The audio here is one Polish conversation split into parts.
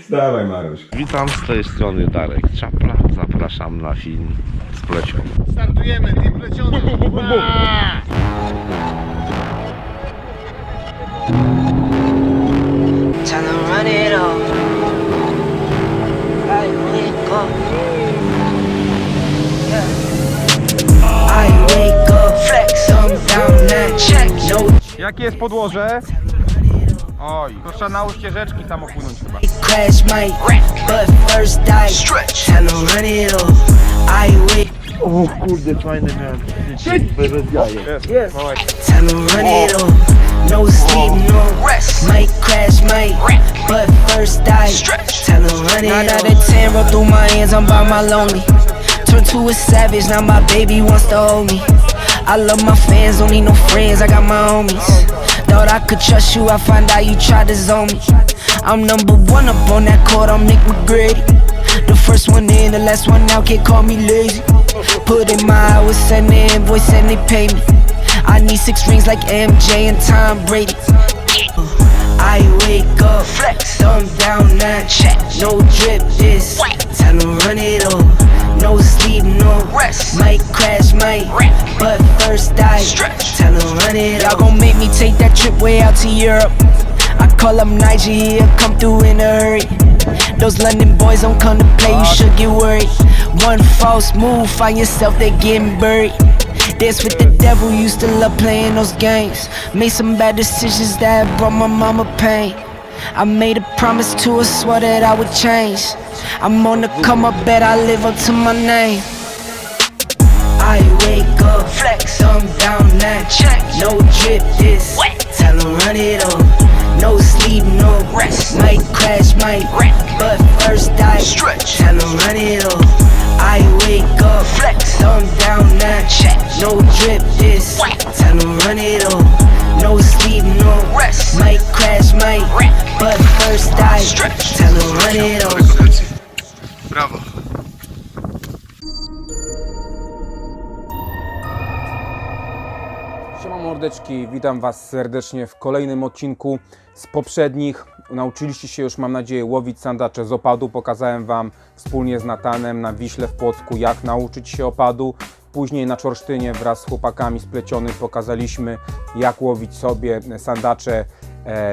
Stawaj Marusz. Witam z tej strony Darek Czapla. Zapraszam na film Spleciony. Startujemy, team pleciony. Time to run it off. I wake up. Yeah. I wake up. Flex. Thumb down that check. No Jakie jest podłoże? Oj, to trzeba na ścieżeczki tam opłynąć chyba. crash might. But first I stretch. Time to run it off. I wake. O kurde, fajne miałem. Bez jajek. Jest, małek. Time to run it off. No sleep, no rest. Might crash, might wreck. But first I stretch. Time to run it Nine out of ten, roll through my hands, I'm by my lonely. Turn to a savage, now my baby wants to hold me. I love my fans, don't need no friends, I got my homies. Thought I could trust you, I find out you tried to zone me. I'm number one up on that court, I'm Nick McGrady. The first one in, the last one out, can't call me lazy. Put in my hours, send the invoice, and they pay me. I need six rings like MJ and Tom Brady. Uh, I wake up, flex, thumb down, that check. No drip, this time to run it all. No sleep, no rest. Might crash, might wreck. But first I stretch. Time to run it Y'all gon' make me take that trip way out to Europe. I call up Niger, he'll come through in a hurry. Those London boys don't come to play, you should get worried. One false move, find yourself, they getting buried. Dance with the devil, used to love playing those games. Made some bad decisions that brought my mama pain. I made a promise to her, swore that I would change. I'm on the come up, bet I live up to my name. I wake up, flex, thumb down, that check. No drip, this time to run it off. No sleep, no rest. Might crash, might wreck. But first I stretch. Time to run it off. I wake up, flex, thumb down, that check. No drip, this time to run it off. No sleep, no rest. Might crash, might wreck. First stretch. Time to run it off. Brawo. Siema mordeczki, witam Was serdecznie w kolejnym odcinku z poprzednich. Nauczyliście się już, mam nadzieję, łowić sandacze z opadu. Pokazałem Wam wspólnie z Natanem na Wiśle w Płocku, jak nauczyć się opadu. Później na Czorsztynie wraz z chłopakami splecionym pokazaliśmy, jak łowić sobie sandacze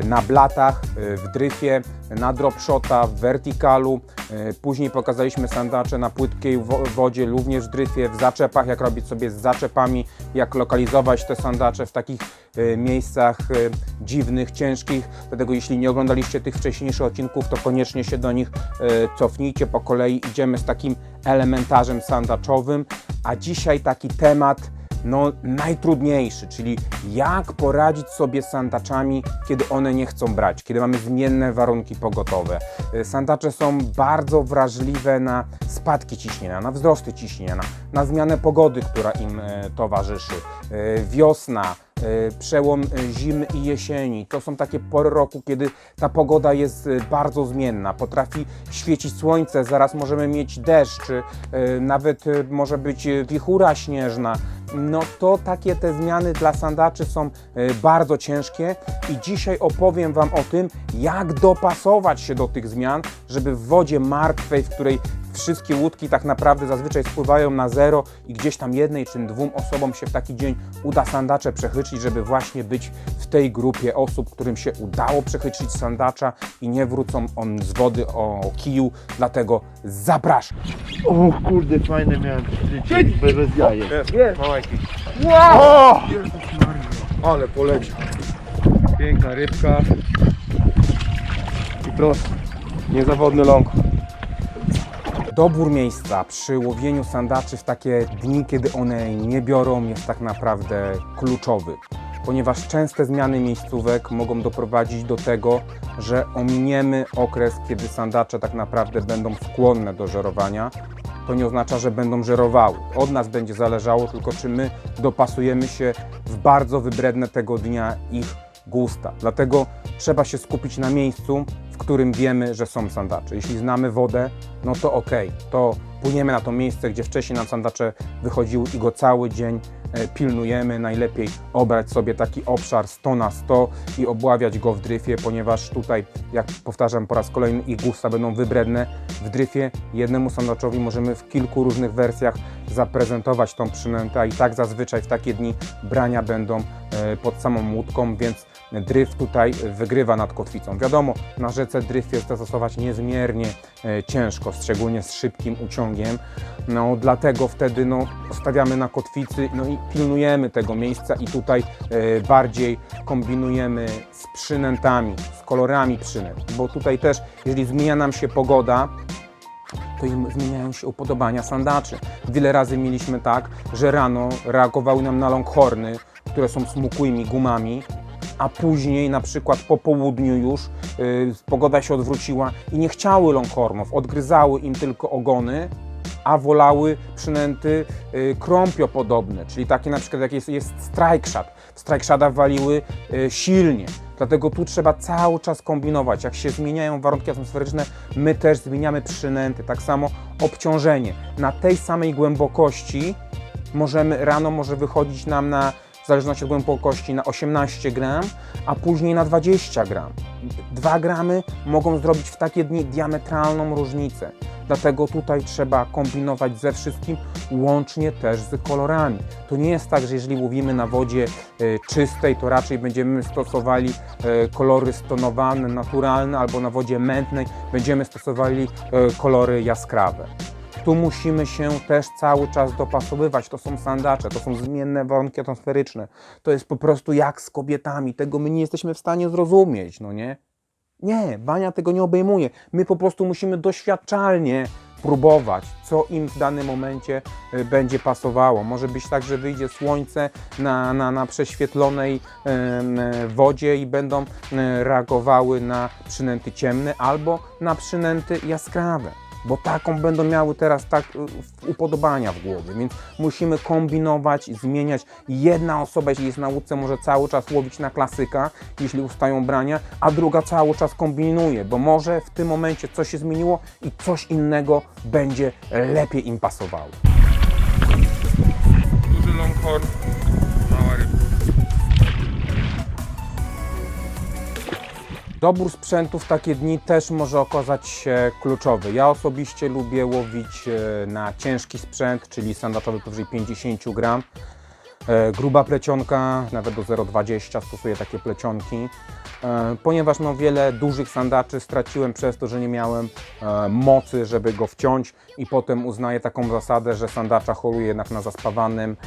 na blatach, e, w dryfie, na dropshota, w verticalu. E, Później pokazaliśmy sandacze na płytkiej wo- wodzie, również w dryfie, w zaczepach, jak robić sobie z zaczepami, jak lokalizować te sandacze w takich e, miejscach e, dziwnych, ciężkich. Dlatego jeśli nie oglądaliście tych wcześniejszych odcinków, to koniecznie się do nich e, cofnijcie. Po kolei idziemy z takim elementarzem sandaczowym, a dzisiaj taki temat no, najtrudniejszy, czyli jak poradzić sobie z sandaczami, kiedy one nie chcą brać, kiedy mamy zmienne warunki pogotowe. Y, Sandacze są bardzo wrażliwe na spadki ciśnienia, na wzrosty ciśnienia, na, na zmianę pogody, która im e, towarzyszy. E, Wiosna, przełom e, zimy i jesieni. To są takie pory roku, kiedy ta pogoda jest e, bardzo zmienna. Potrafi świecić słońce, zaraz możemy mieć deszcz, e, nawet e, może być e, wichura śnieżna. No to takie te zmiany dla sandaczy są e, bardzo ciężkie i dzisiaj opowiem Wam o tym, jak dopasować się do tych zmian, żeby w wodzie martwej, w której wszystkie łódki tak naprawdę zazwyczaj spływają na zero i gdzieś tam jednej czy dwóm osobom się w taki dzień uda sandacze przechytrzyć, żeby właśnie być w tej grupie osób, którym się udało przechytrzyć sandacza i nie wrócą on z wody o kiju, dlatego zapraszam. O kurde, fajne miałem. Bez jajek. Jest, małek. Wow! Ale poleciał. Piękna rybka. I prosto. Niezawodny ląk. Dobór miejsca przy łowieniu sandaczy w takie dni, kiedy one nie biorą, jest tak naprawdę kluczowy, ponieważ częste zmiany miejscówek mogą doprowadzić do tego, że ominiemy okres, kiedy sandacze tak naprawdę będą skłonne do żerowania. To nie oznacza, że będą żerowały. Od nas będzie zależało tylko, czy my dopasujemy się w bardzo wybredne tego dnia ich gusta. Dlatego trzeba się skupić na miejscu, w którym wiemy, że są sandacze. Jeśli znamy wodę, no to ok, to płyniemy na to miejsce, gdzie wcześniej nam sandacze wychodziły i go cały dzień e, pilnujemy. Najlepiej obrać sobie taki obszar 100 na 100 i obławiać go w dryfie, ponieważ tutaj, jak powtarzam po raz kolejny, ich gusta będą wybredne. W dryfie jednemu sandaczowi możemy w kilku różnych wersjach zaprezentować tą przynętę, a i tak zazwyczaj w takie dni brania będą pod samą łódką, więc dryf tutaj wygrywa nad kotwicą. Wiadomo, na rzece dryf jest zastosować niezmiernie e, ciężko, szczególnie z szybkim uciągiem, no dlatego wtedy no, stawiamy na kotwicy no i pilnujemy tego miejsca i tutaj e, bardziej kombinujemy z przynętami, z kolorami przynęt, bo tutaj też, jeżeli zmienia nam się pogoda, to im zmieniają się upodobania sandaczy. Wiele razy mieliśmy tak, że rano reagowały nam na longhorny, które są smukłymi gumami, a później na przykład po południu już yy, pogoda się odwróciła i nie chciały longhornów, odgryzały im tylko ogony, a wolały przynęty y, krąpiopodobne, czyli takie na przykład jak jest, jest strike shota waliły y, silnie, dlatego tu trzeba cały czas kombinować. Jak się zmieniają warunki atmosferyczne, my też zmieniamy przynęty. Tak samo obciążenie. Na tej samej głębokości możemy, rano może wychodzić nam na, w zależności od głębokości, na 18 gram, a później na 20 gram. 2 gramy mogą zrobić w takie dni diametralną różnicę. Dlatego tutaj trzeba kombinować ze wszystkim, łącznie też z kolorami. To nie jest tak, że jeżeli łowimy na wodzie e, czystej, to raczej będziemy stosowali e, kolory stonowane, naturalne, albo na wodzie mętnej będziemy stosowali e, kolory jaskrawe. Tu musimy się też cały czas dopasowywać. To są sandacze, to są zmienne warunki atmosferyczne. To jest po prostu jak z kobietami. Tego my nie jesteśmy w stanie zrozumieć, no nie? Nie, bania tego nie obejmuje. My po prostu musimy doświadczalnie próbować, co im w danym momencie y, będzie pasowało. Może być tak, że wyjdzie słońce na, na, na prześwietlonej e, wodzie i będą e, reagowały na przynęty ciemne albo na przynęty jaskrawe. Bo taką będą miały teraz tak y, upodobania w głowie, więc musimy kombinować, zmieniać. Jedna osoba, jeśli jest na łódce, może cały czas łowić na klasyka, jeśli ustają brania, a druga cały czas kombinuje, bo może w tym momencie coś się zmieniło i coś innego będzie lepiej im pasowało. Duży longhorn, Dobór sprzętu w takie dni też może okazać się kluczowy. Ja osobiście lubię łowić e, na ciężki sprzęt, czyli sandaczowy powyżej 50 gram. E, Gruba plecionka, nawet do 0,20 stosuję takie plecionki, e, ponieważ no, wiele dużych sandaczy straciłem przez to, że nie miałem e, mocy, żeby go wciąć i potem uznaję taką zasadę, że sandacza holuje jednak na zaspawanym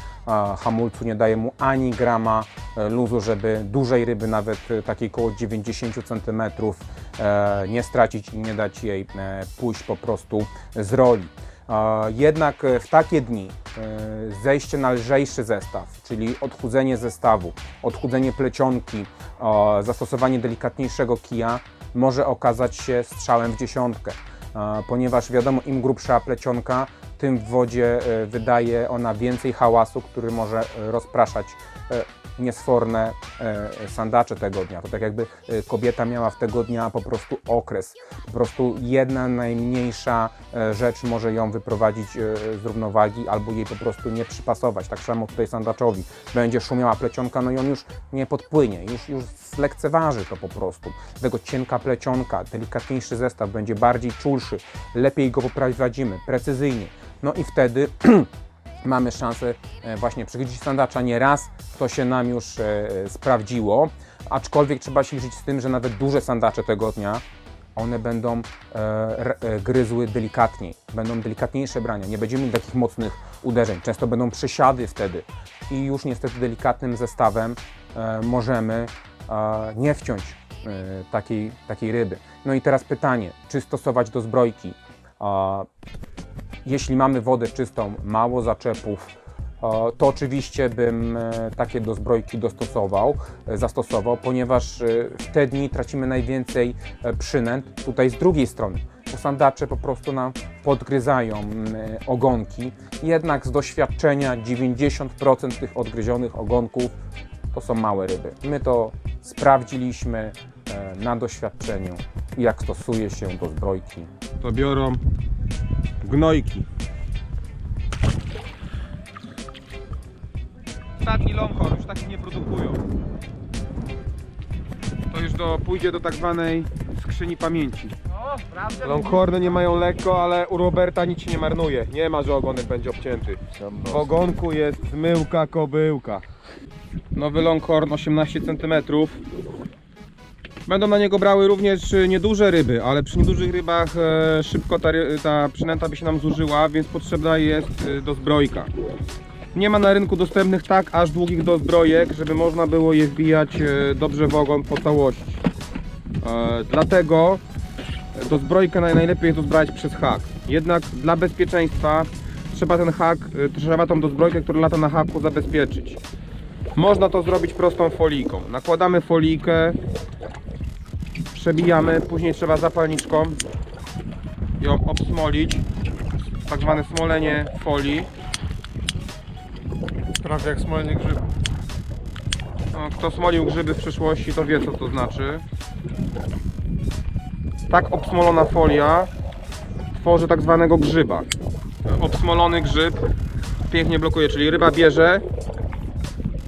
hamulcu, nie daje mu ani grama luzu, żeby dużej ryby, nawet takiej koło 90 cm nie stracić i nie dać jej pójść po prostu z roli. Jednak e, w takie dni e, zejście na lżejszy zestaw, czyli odchudzenie zestawu, odchudzenie plecionki, zastosowanie delikatniejszego kija może okazać się strzałem w dziesiątkę, ponieważ wiadomo, im grubsza plecionka, tym w wodzie e, wydaje ona więcej hałasu, który może e, rozpraszać e, niesforne sandacze tego dnia. To tak jakby kobieta miała w tego dnia po prostu okres. Po prostu jedna najmniejsza rzecz może ją wyprowadzić z równowagi albo jej po prostu nie przypasować. Tak samo tutaj sandaczowi. Będzie szumiała plecionka, no i on już nie podpłynie, już, już zlekceważy to po prostu. Dlatego cienka plecionka, delikatniejszy zestaw będzie bardziej czulszy, lepiej go poprowadzimy, precyzyjnie. No i wtedy mamy szansę e, właśnie przechwycić sandacza. Nie raz, to się nam już e, sprawdziło, aczkolwiek trzeba się liczyć z tym, że nawet duże sandacze tego dnia, one będą e, e, gryzły delikatniej, będą delikatniejsze brania, nie będziemy mieli takich mocnych uderzeń, często będą przesiady wtedy. I już niestety delikatnym zestawem e, możemy e, nie wciąć e, takiej, takiej ryby. No i teraz pytanie, czy stosować do zbrojki? A, jeśli mamy wodę czystą, mało zaczepów, e, to oczywiście bym e, takie do zbrojki dostosował, e, zastosował, ponieważ w te dni tracimy najwięcej przynęt. Tutaj z drugiej strony, bo sandacze po prostu nam podgryzają ogonki. Jednak z doświadczenia 90% tych odgryzionych ogonków to są małe ryby. My to sprawdziliśmy na doświadczeniu, jak stosuje się do zbrojki. To biorą gnojki. ostatni longhorn, już takich nie produkują. To już do, pójdzie do tak zwanej skrzyni pamięci. Longhorny nie mają lekko, ale u Roberta nic się nie marnuje. Nie ma, że ogonek będzie obcięty. W ogonku jest zmyłka kobyłka. Nowy Longhorn 18 cm. Będą na niego brały również y, nieduże ryby, ale przy niedużych rybach e, szybko ta, ta przynęta by się nam zużyła, więc potrzebna jest y, dozbrojka. Nie ma na rynku dostępnych tak aż długich dozbrojek, żeby można było je wbijać e, dobrze w ogon po całości. E, Dlatego dozbrojkę naj- najlepiej jest dozbrać przez hak. Jednak dla bezpieczeństwa trzeba ten hak, trzeba tą dozbrojkę, która lata na haku zabezpieczyć. Można to zrobić prostą folijką. Nakładamy folijkę, przebijamy, później trzeba zapalniczką ją obsmolić. Tak zwane smolenie folii. Prawie jak smolenie grzyb. No, Kto smolił grzyby w przyszłości, to wie co to znaczy. Tak obsmolona folia tworzy tak zwanego grzyba. Obsmolony grzyb pięknie blokuje, czyli ryba bierze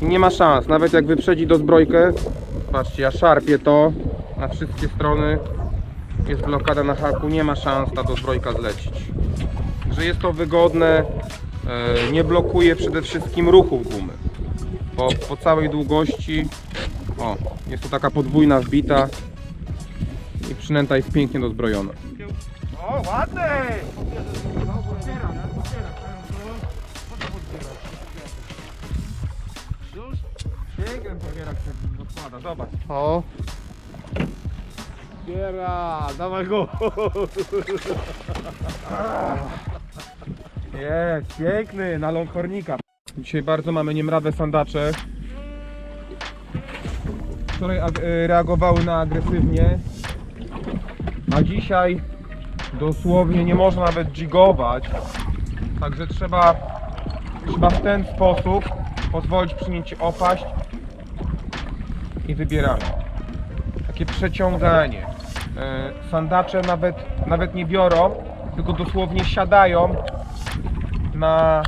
i nie ma szans. Nawet jak wyprzedzi do zbrojkę, patrzcie, ja szarpię to na wszystkie strony. Jest blokada na haku, nie ma szans ta dozbrojka zlecić. Że jest to wygodne, e, nie blokuje przede wszystkim ruchów gumy po, po całej długości. O, jest to taka podwójna wbita i przynęta jest pięknie dozbrojona. O, odkłada, zobacz. O. Biera, dawaj go. Jest, piękny, na longhornika. Dzisiaj bardzo mamy niemrawe sandacze. Wczoraj ag- e, reagowały na agresywnie, a dzisiaj dosłownie nie można nawet jigować. Także trzeba, trzeba w ten sposób pozwolić przyjęcie opaść i wybieramy. Takie przeciąganie. E, Sandacze nawet, nawet nie biorą, tylko dosłownie siadają na...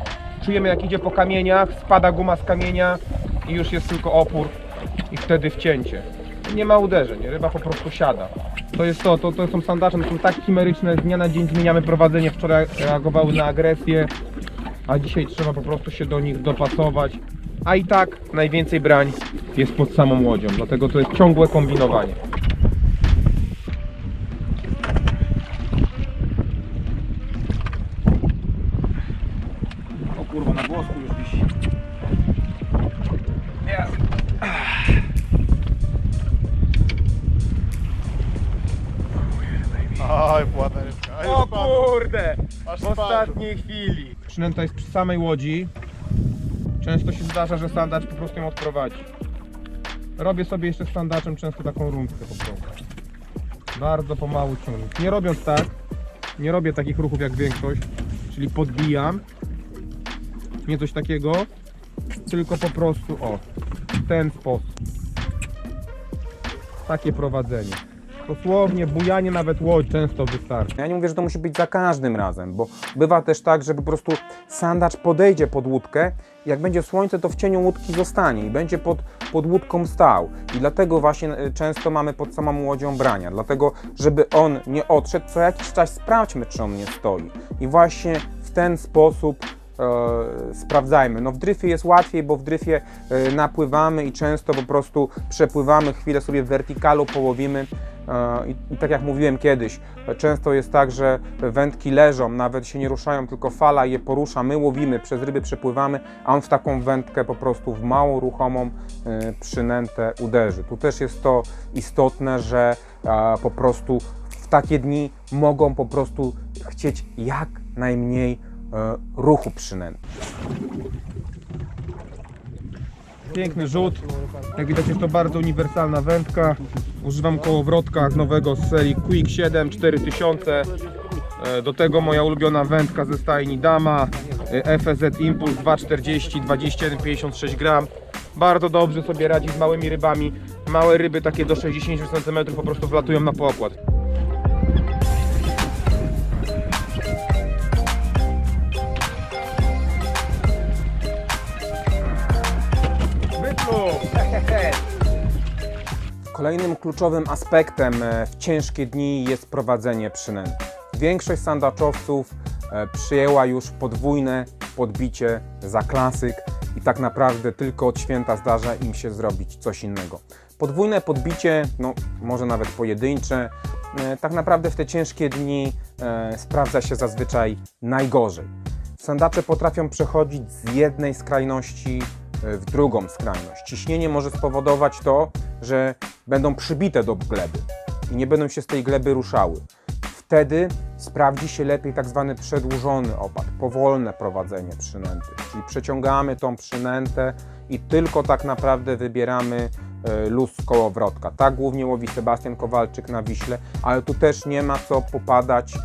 Czujemy jak idzie po kamieniach, spada guma z kamienia i już jest tylko opór i wtedy wcięcie. Nie ma uderzeń, ryba po prostu siada. To jest to, to, to są sandacze, one są tak chimeryczne, z dnia na dzień zmieniamy prowadzenie, wczoraj reagowały na agresję, a dzisiaj trzeba po prostu się do nich dopasować. A i tak najwięcej brań jest pod samą łodzią, dlatego to jest ciągłe kombinowanie. Ostatniej chwili. Przynęta jest przy samej łodzi. Często się zdarza, że sandacz po prostu ją odprowadzi. Robię sobie jeszcze z sandaczem często taką rundkę po prostu. Bardzo pomału ciągnę. Nie robiąc tak, nie robię takich ruchów jak większość, czyli podbijam. Nie coś takiego, tylko po prostu o, w ten sposób. Takie prowadzenie. Dosłownie bujanie nawet łodzi często wystarczy. Ja nie mówię, że to musi być za każdym razem, bo bywa też tak, że po prostu sandacz podejdzie pod łódkę, jak będzie słońce, to w cieniu łódki zostanie i będzie pod, pod łódką stał. I dlatego właśnie e, często mamy pod samą łodzią brania, dlatego żeby on nie odszedł, co jakiś czas sprawdźmy, czy on nie stoi. I właśnie w ten sposób e, sprawdzajmy. No w dryfie jest łatwiej, bo w dryfie e, napływamy i często po prostu przepływamy, chwilę sobie w wertykalu połowimy. E, I, tak jak mówiłem kiedyś, często jest tak, że wędki leżą, nawet się nie ruszają, tylko fala je porusza, my łowimy, przez ryby przepływamy, a on w taką wędkę po prostu w mało ruchomą e, przynętę uderzy. Tu też jest to istotne, że e, po prostu w takie dni mogą po prostu chcieć jak najmniej ruchu przynęty. Piękny rzut. Jak widać jest to bardzo uniwersalna wędka. Używam kołowrotka nowego z serii Quick 7 4000. E, Do tego moja ulubiona wędka ze stajni Dama FZ Impulse 240 21,56 gram. Bardzo dobrze sobie radzi z małymi rybami. Małe ryby takie do 60 cm po prostu wlatują na pokład. Kolejnym kluczowym aspektem e, w ciężkie dni jest prowadzenie przynęty. Większość sandaczowców e, przyjęła już podwójne podbicie za klasyk i tak naprawdę tylko od święta zdarza im się zrobić coś innego. Podwójne podbicie, no może nawet pojedyncze, e, tak naprawdę w te ciężkie dni sprawdza się zazwyczaj najgorzej. Sandacze potrafią przechodzić z jednej skrajności w drugą skrajność. Ciśnienie może spowodować to, że będą przybite do gleby i nie będą się z tej gleby ruszały. Wtedy sprawdzi się lepiej tak zwany przedłużony opad, powolne prowadzenie przynęty. Czyli przeciągamy tą przynętę i tylko tak naprawdę wybieramy e, luz kołowrotka. Tak głównie łowi Sebastian Kowalczyk na Wiśle, ale tu też nie ma co popadać e,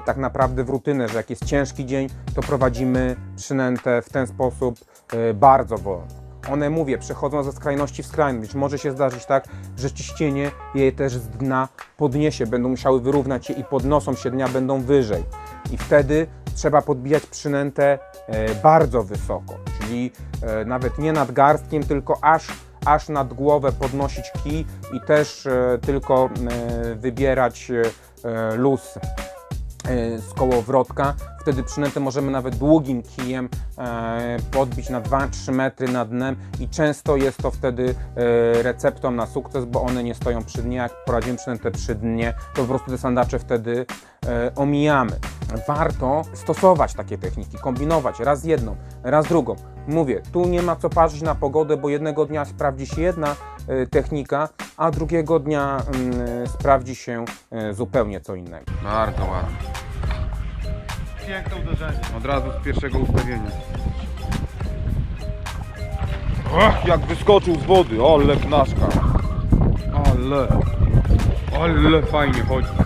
tak naprawdę w rutynę, że jak jest ciężki dzień, to prowadzimy przynętę w ten sposób e, bardzo wolno. One, mówię, przechodzą ze skrajności w skrajność. Może się zdarzyć tak, że ciśnienie je też z dna podniesie, będą musiały wyrównać je i podnoszą się dnia, będą wyżej. I wtedy trzeba podbijać przynętę e, bardzo wysoko, czyli e, nawet nie nad garstkiem, tylko aż, aż nad głowę podnosić kij i też e, tylko wybierać luz z kołowrotka. Wtedy przynętę możemy nawet długim kijem e, podbić na 2-3 metry nad dnem i często jest to wtedy e, receptą na sukces, bo one nie stoją przy dnie. Jak poradzimy przynętę przy dnie, to po prostu te sandacze wtedy e, omijamy. Warto stosować takie techniki, kombinować raz jedną, raz drugą. Mówię, tu nie ma co patrzeć na pogodę, bo jednego dnia sprawdzi się jedna e, technika, a drugiego dnia mm, sprawdzi się e, zupełnie co innego. Bardzo ładnie. Piękne uderzenie. Od razu z pierwszego ustawienia. Ach, jak wyskoczył z wody, ale knaszka. Ale, ale fajnie chodzi.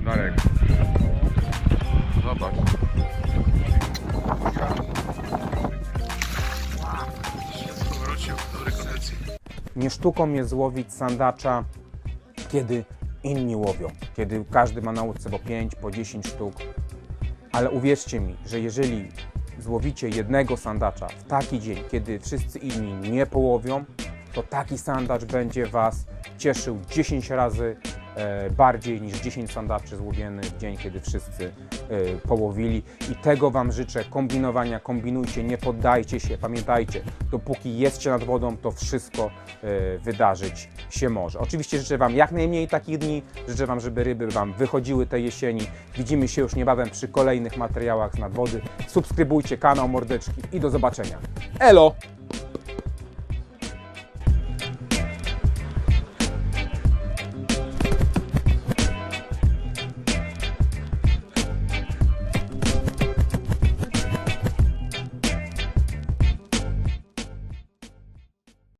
Darek. Zobacz. Nie sztuką jest złowić sandacza, kiedy inni łowią, kiedy każdy ma na łódce po 5, po 10 sztuk. Ale uwierzcie mi, że jeżeli złowicie jednego sandacza w taki dzień, kiedy wszyscy inni nie połowią, to taki sandacz będzie Was cieszył 10 razy bardziej niż 10 sandaczy złowionych w dzień, kiedy wszyscy e, połowili. I tego Wam życzę, kombinowania, kombinujcie, nie poddajcie się. Pamiętajcie, dopóki jesteście nad wodą, to wszystko e, wydarzyć się może. Oczywiście życzę Wam jak najmniej takich dni, życzę Wam, żeby ryby Wam wychodziły tej jesieni. Widzimy się już niebawem przy kolejnych materiałach z nadwody. Subskrybujcie kanał Mordeczki i do zobaczenia. Elo!